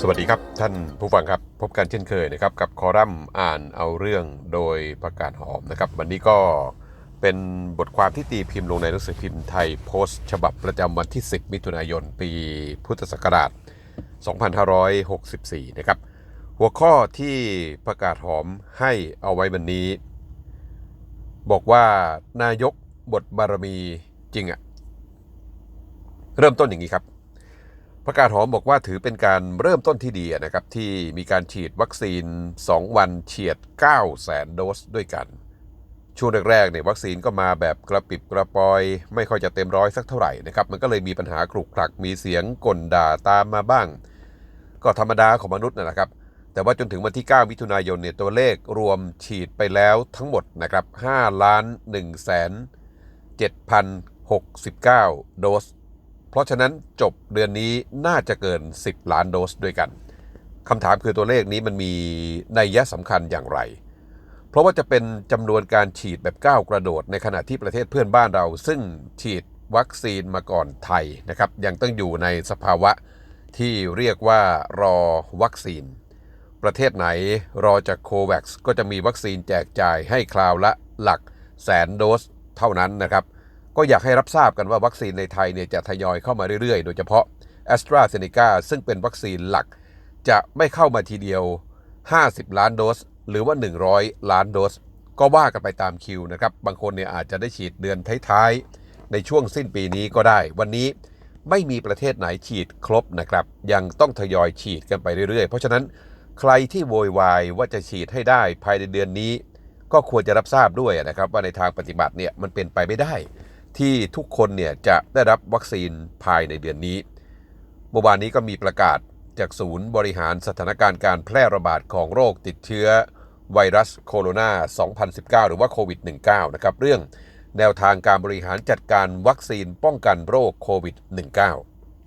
สวัสดีครับท่านผู้ฟังครับพบกันเช่นเคยนะครับกับคอลัมน์อ่านเอาเรื่องโดยประกาศหอมนะครับ วันนี้ก็เป็นบทความที่ตีพิมพ์ลงในหนังสือพิมพ์ไทยโพสต์ ฉบับประจำวันที่ 10 มิถุนายน ปีพุทธศักราช 2564 นะครับ หัวข้อที่ประกาศหอมให้เอาไว้วันนี้ บอกว่านายกบทบารมีจริงอะเริ่มต้นอย่างนี้ครับ ประกาศหอมบอกว่าถือเป็นการเริ่มต้นที่ดีนะครับที่มีการฉีดวัคซีน 2 วันเฉียด9แสนโดสด้วยกัน ช่วงแรกๆเนี่ยวัคซีนก็มาแบบกระปิบกระปอย ไม่ค่อยจะเต็มร้อยสักเท่าไหร่นะครับมันก็เลยมีปัญหาครุกคลักมีเสียงกลด่าตามมาบ้าง ก็ธรรมดาของมนุษย์นะครับ แต่ว่าจนถึงวันที่ 9 มิถุนายนเนี่ยตัวเลขรวมฉีดไปแล้วทั้งหมดนะครับ5ล้าน1แสน7,069 โดสเพ ราะฉะนั้นจบเดือนนี้น่าจะเกิน 10 ล้านโดสด้วยกันคำถามคือตัวเลขนี้มันมีนัยยะสำคัญอย่างไร เพราะว่าจะเป็นจำนวนการฉีดแบบก้าวกระโดด ในขณะที่ประเทศเพื่อนบ้านเรา ซึ่งฉีดวัคซีนมาก่อนไทยนะครับ ยังต้องอยู่ในสภาวะที่เรียกว่ารอวัคซีน ประเทศไหนรอจากโควัคก็จะมีวัคซีนแจกจ่ายให้คราวละหลักแสนโดสเท่านั้นนะครับ ก็อยากให้รับทราบกันว่าวัคซีนในไทยเนี่ยจะทยอยเข้ามาเรื่อยๆ โดยเฉพาะ a s t r a z เซ e c a ซึ่งเป็นวัคซีนหลัก จะไม่เข้ามาทีเดียว 50 ล้านโดส หรือว่า 100 ล้านโดส ก็ว่ากันไปตามคิวนะครับ บางคนเนี่ยอาจจะได้ฉีดเดือนท้ายๆ ในช่วงสิ้นปีนี้ก็ได้ วันนี้ไม่มีประเทศไหนฉีดครบนะครับ ยังต้องทยอยฉีดกันไปเรื่อยๆ เพราะฉะนั้นใครที่โวยวายว่าจะฉีดให้ได้ภายในเดือนนี้ ก็ควรจะรับทราบด้วยนะครับว่าในทางปฏิบัติเนี่ยมันเป็นไปไม่ได้ ที่ทุกคนเนี่ยจะได้รับวัคซีนภายในเดือนนี้เมื่อวานนี้ก็มีประกาศจากศูนย์บริหารสถานการณ์การแพร่ระบาดของโรคติดเชื้อไวรัสโคโรนา 2019 หรือว่าโควิด -19 นะครับ เรื่องแนวทางการบริหารจัดการวัคซีนป้องกันโรคโควิด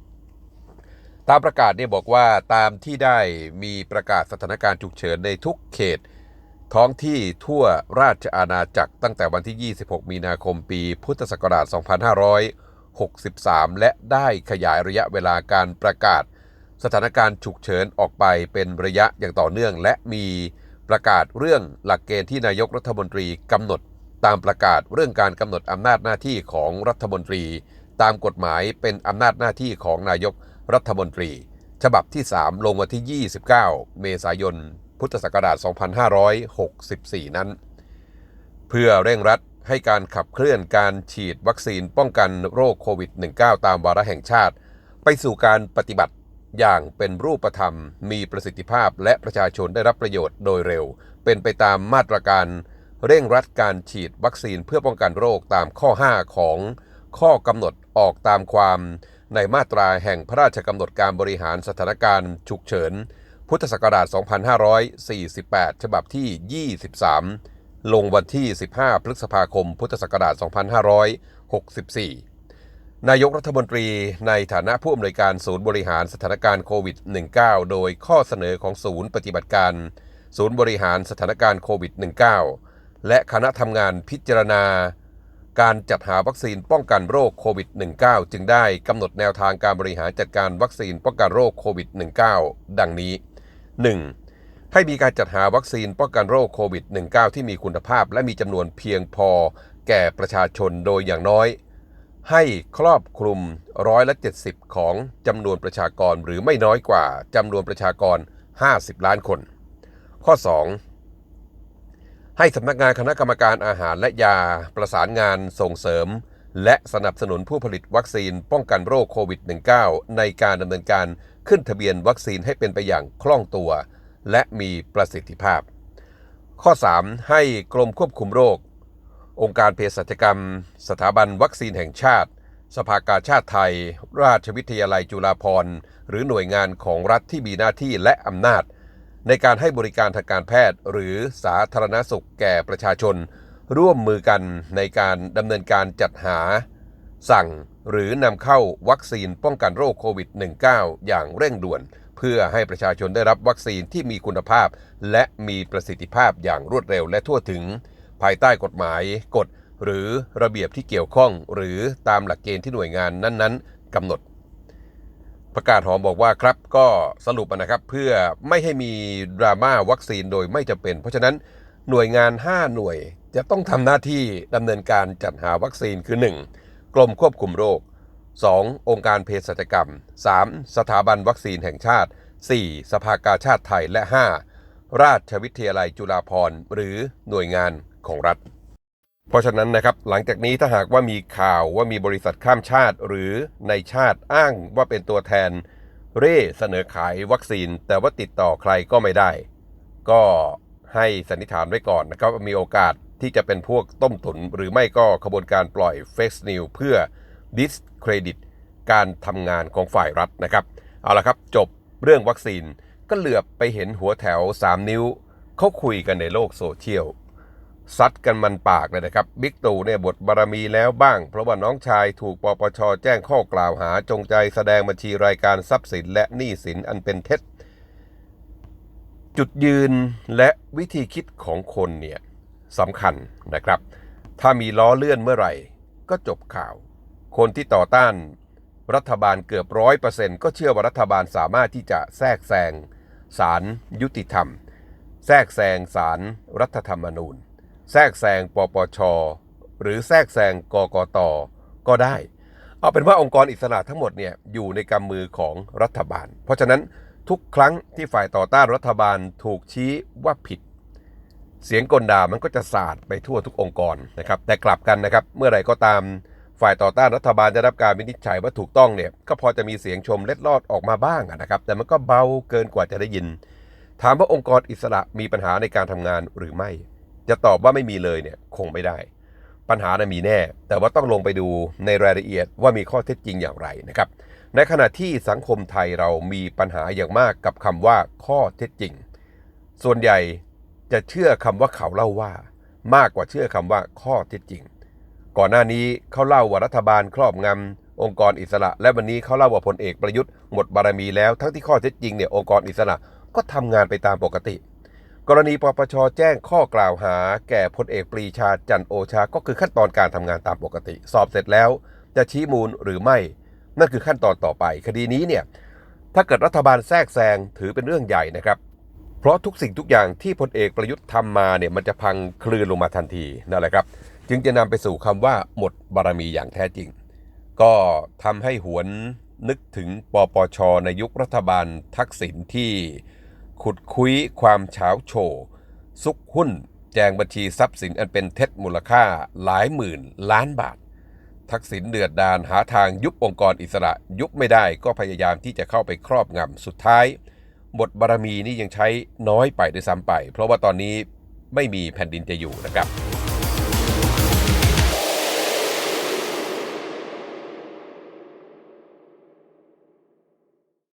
-19 ตามประกาศเนี่ยบอกว่าตามที่ได้มีประกาศสถานการณ์ฉุกเฉินในทุกเขต ท้องที่ทั่วราชอาณาจักรตั้งแต่วันที่ 26 มีนาคมปี พุทธศักราช 2563 และได้ขยายระยะเวลาการประกาศ สถานการณ์ฉุกเฉินออกไปเป็นระยะอย่างต่อเนื่อง และมีประกาศเรื่องหลักเกณฑ์ที่นายกรัฐมนตรีกำหนด ตามประกาศเรื่องการกำหนดอำนาจหน้าที่ของรัฐมนตรี ตามกฎหมายเป็นอำนาจหน้าที่ของนายกรัฐมนตรี ฉบับที่ 3 ลงวันที่ 29 เมษายน พุทธศักราช 2564 นั้น เพื่อเร่งรัดให้การขับเคลื่อนการฉีดวัคซีนป้องกันโรคโควิด -19 ตามวาระแห่งชาติ ไปสู่การปฏิบัติอย่างเป็นรูปธรรม มีประสิทธิภาพและประชาชนได้รับประโยชน์โดยเร็ว เป็นไปตามมาตรการเร่งรัดการฉีดวัคซีนเพื่อป้องกันโรคตามข้อ 5 ของข้อกำหนดออกตามความในมาตราแห่งพระราชกำหนดการบริหารสถานการณ์ฉุกเฉิน พุทธศักราช 2548 ฉบับที่ 23 ลงวันที่ 15 พฤษภาคม พุทธศักราช 2564 นายกรัฐมนตรีในฐานะผู้อำนวยการศูนย์บริหารสถานการณ์โควิด -19 โดยข้อเสนอของศูนย์ปฏิบัติการ ศูนย์บริหารสถานการณ์โควิด -19 และคณะทำงานพิจารณา การจัดหาวัคซีนป้องกันโรคโควิด -19 จึงได้กำหนดแนวทางการบริหารจัดการวัคซีนป้องกันโรคโควิด -19 ดังนี้ 1. ให้มีการจัดหาวัคซีนป้องกันโรคโควิด -19 ที่มีคุณภาพ และมีจำนวนเพียงพอแก่ประชาชนโดยอย่างน้อย ให้ครอบคลุมร้อยละ70 ของจำนวนประชากรหรือไม่น้อยกว่าจำนวนประชากร 50 ล้านคน ข้อ 2. ให้สำนักงานคณะกรรมการอาหารและยาประสานงานส่งเสริม และสนับสนุนผู้ผลิตวัคซีนป้องกันโรคโควิด -19 ในการดำเนินการ ขึ้นทะเบียนวัคซีนให้เป็นไปอย่างคล่องตัว และมีประสิทธิภาพ ข้อ 3. ให้กรมควบคุมโรค องค์การเภสัชกรรม สถาบันวัคซีนแห่งชาติ สภากาชาติไทย ราชวิทยาลัยจุฬาภรณ์ หรือหน่วยงานของรัฐที่มีหน้าที่และอำนาจ ในการให้บริการทางการแพทย์ หรือสาธารณสุขแก่ประชาชน ร่วมมือกันในการดำเนินการจัดหา สั่งหรือนำเข้าวัคซีนป้องกันโรคโควิด -19 อย่างเร่งด่วน เพื่อให้ประชาชนได้รับวัคซีนที่มีคุณภาพ และมีประสิทธิภาพอย่างรวดเร็วและทั่วถึง ภายใต้กฎหมายกฎหรือระเบียบที่เกี่ยวข้อง หรือตามหลักเกณฑ์ที่หน่วยงานนั้นๆกำหนด ประกาศหอมบอกว่าครับก็สรุปนะครับเพื่อไม่ให้มีดราม่าวัคซีนโดยไม่จำเป็น เพราะฉะนั้นหน่วยงาน 5 หน่วยจะต้องทำหน้าที่ดำเนินการจัดหาวัคซีนคือ 1. กรมควบคุมโรค 2. องค์การเภสัชกรรม 3. สถาบันวัคซีนแห่งชาติ 4. สภากาชาติไทยและ 5. ราชวิทยาลัยจุฬาภรณ์ หรือหน่วยงานของรัฐ เพราะฉะนั้นนะครับหลังจากนี้ถ้าหากว่ามีข่าวว่ามีบริษัทข้ามชาติ หรือในชาติอ้างว่าเป็นตัวแทน เร่เสนอขายวัคซีน แต่ว่าติดต่อใครก็ไม่ได้ ก็ให้สันนิษฐานไว้ก่อนนะครับมีโอกาส ที่จะเป็นพวกต้มตุนหรือไม่ก็ขบวนการปล่อยเฟกซ์นิวเพื่อ discredit การทำงานของฝ่ายรัฐนะครับ เอาละครับจบเรื่องวัคซีนก็เหลือบไปเห็นหัวแถว 3 นิ้วเขาคุยกันในโลกโซเชียลซัดกันมันปากเลยนะครับบิ๊กตู่เนี่ยบทบารมีแล้วบ้าง เพราะว่าน้องชายถูกปปชแจ้งข้อกล่าวหาจงใจแสดงบัญชีรายการทรัพย์สินและหนี้สินอันเป็นเท็จ จุดยืนและวิธีคิดของคนเนี่ย สำคัญนะครับ ถ้ามีล้อเลื่อนเมื่อไหร่ ก็จบข่าว คนที่ต่อต้านรัฐบาลเกือบร้อยเปอร์เซ็นต์ก็เชื่อว่ารัฐบาลสามารถที่จะแทรกแซงศาลยุติธรรม แทรกแซงศาลรัฐธรรมนูญ แทรกแซงปปช หรือแทรกแซงกกต ก็ได้ เอาเป็นว่าองค์กรอิสระทั้งหมดเนี่ยอยู่ในกำมือของรัฐบาล เพราะฉะนั้นทุกครั้งที่ฝ่ายต่อต้านรัฐบาลถูกชี้ว่าผิด เสียงกลด่ามันก็จะสาดไปทั่วทุกองค์กรนะครับแต่กลับกันนะครับเมื่อไหร่ก็ตามฝ่ายต่อต้านรัฐบาลจะรับการวินิจฉัยว่าถูกต้องเนี่ยก็พอจะมีเสียงชมเล็ดลอดออกมาบ้างนะครับแต่มันก็เบาเกินกว่าจะได้ยิน ถามว่าองค์กรอิสระมีปัญหาในการทำงานหรือไม่ จะตอบว่าไม่มีเลยเนี่ยคงไม่ได้ ปัญหานะมีแน่ แต่ว่าต้องลงไปดูในรายละเอียดว่ามีข้อเท็จจริงอย่างไรนะครับในขณะที่สังคมไทยเรามีปัญหาอย่างมากกับคำว่าข้อเท็จจริง ส่วนใหญ่ จะเชื่อคำว่าเขาเล่าว่า มากกว่าเชื่อคำว่าข้อเท็จจริง ก่อนหน้านี้เขาเล่าว่ารัฐบาลครอบงำองค์กรอิสระ และวันนี้เขาเล่าว่าพลเอกประยุทธ์หมดบารมีแล้วทั้งที่ข้อเท็จจริงเนี่ยองค์กรอิสระก็ทำงานไปตามปกติ กรณีปปชแจ้งข้อกล่าวหา แก่พลเอกปรีชาจันโอชา ก็คือขั้นตอนการทำงานตามปกติ สอบเสร็จแล้ว จะชี้มูลหรือไม่ นั่นคือขั้นตอนต่อไป คดีนี้เนี่ยถ้าเกิดรัฐบาลแทรกแซงถือเป็นเรื่องใหญ่นะครับ เพราะทุกสิ่งทุกอย่างที่พลเอกประยุทธ์ทำมาเนี่ยมันจะพังคลืนลงมาทันทีนั่นแหละครับ จึงจะนำไปสู่คำว่าหมดบารมีอย่างแท้จริง ก็ทำให้หวนนึกถึงปปช ในยุครัฐบาลทักษิณที่ขุดคุยความเฉาโชว์ซุกหุ้น แจงบัญชีทรัพย์สินอันเป็นเท็จมูลค่าหลายหมื่นล้านบาท ทักษิณเดือดดาลหาทางยุบองค์กรอิสระยุบไม่ได้ก็พยายามที่จะเข้าไปครอบงำสุดท้าย บทบารมีนี่ยังใช้น้อยไปด้วยซ้ำไป เพราะว่าตอนนี้ไม่มีแผ่นดินจะอยู่นะครับ